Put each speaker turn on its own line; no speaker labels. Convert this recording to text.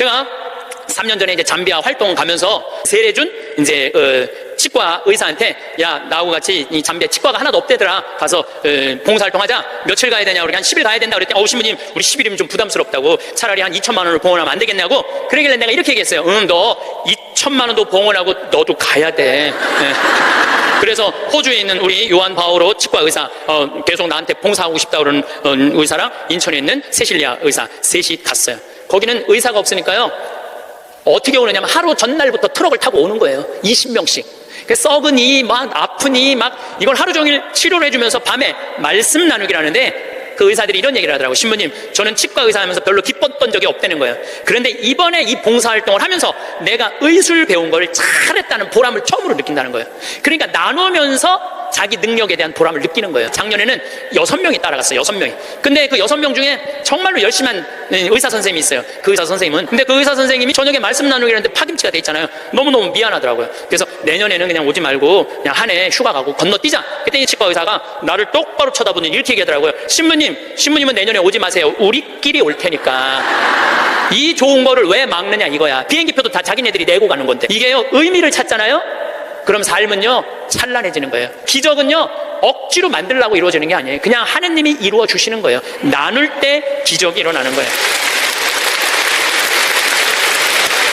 제가 3년 전에 이제 잠비아 활동 가면서 세례준 이제 어, 치과 의사한테 야 나하고 같이 이 잠비아 치과가 하나도 없대더라. 가서 어, 봉사활동하자. 며칠 가야 되냐 우리 한 10일 가야 된다 그랬더니 어 신부님 우리 10일이면 좀 부담스럽다고 차라리 한 2천만 원을 봉헌하면 안 되겠냐고. 그러길래 내가 이렇게 얘기했어요. 응너 2천만 원도 봉헌하고 너도 가야 돼. 예. 그래서 호주에 있는 우리 요한 바오로 치과 의사 어, 계속 나한테 봉사하고 싶다 그러는 어, 의사랑 인천에 있는 세실리아 의사 셋이 갔어요 거기는 의사가 없으니까요 어떻게 오느냐면 하루 전날부터 트럭을 타고 오는 거예요. 20명씩. 그 썩은 이, 막 아프니, 막 이걸 하루 종일 치료를 해주면서 밤에 말씀 나누기를 하는데 그 의사들이 이런 얘기를 하더라고. 신부님, 저는 치과 의사 하면서 별로 기뻤던 적이 없다는 거예요. 그런데 이번에 이 봉사활동을 하면서 내가 의술 배운 걸 잘했다는 보람을 처음으로 느낀다는 거예요. 그러니까 나누면서 자기 능력에 대한 보람을 느끼는 거예요. 작년에는 여섯 명이 따라갔어요. 여섯 명이. 근데 그 여섯 명 중에 정말로 열심히 한 의사 선생님이 있어요. 그 의사 선생님은. 근데 그 의사 선생님이 저녁에 말씀 나누기라는데 파김치가 돼 있잖아요. 너무너무 미안하더라고요. 그래서 내년에는 그냥 오지 말고 그냥 한 해 휴가 가고 건너뛰자. 그때 이 치과 의사가 나를 똑바로 쳐다보는 이렇게 얘기하더라고요. 신부님, 신부님은 내년에 오지 마세요. 우리끼리 올 테니까. 이 좋은 거를 왜 막느냐 이거야. 비행기표도 다 자기네들이 내고 가는 건데. 이게요, 의미를 찾잖아요? 그럼 삶은요 찬란해지는 거예요. 기적은요 억지로 만들라고 이루어지는 게 아니에요. 그냥 하느님이 이루어 주시는 거예요. 나눌 때 기적이 일어나는 거예요.